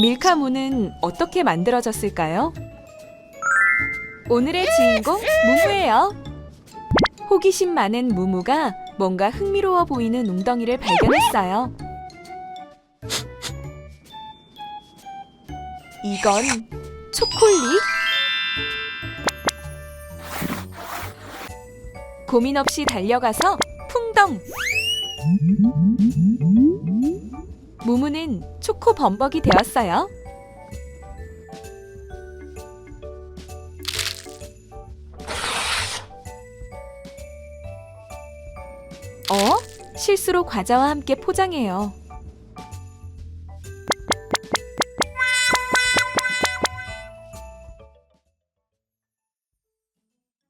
밀카무는 어떻게 만들어졌을까요? 오늘의 주인공 무무예요. 호기심 많은 무무가 뭔가 흥미로워 보이는 웅덩이를 발견했어요. 이건 초콜릿? 고민 없이 달려가서 풍덩! 무무는 초코 범벅이 되었어요. 어? 실수로 과자와 함께 포장해요.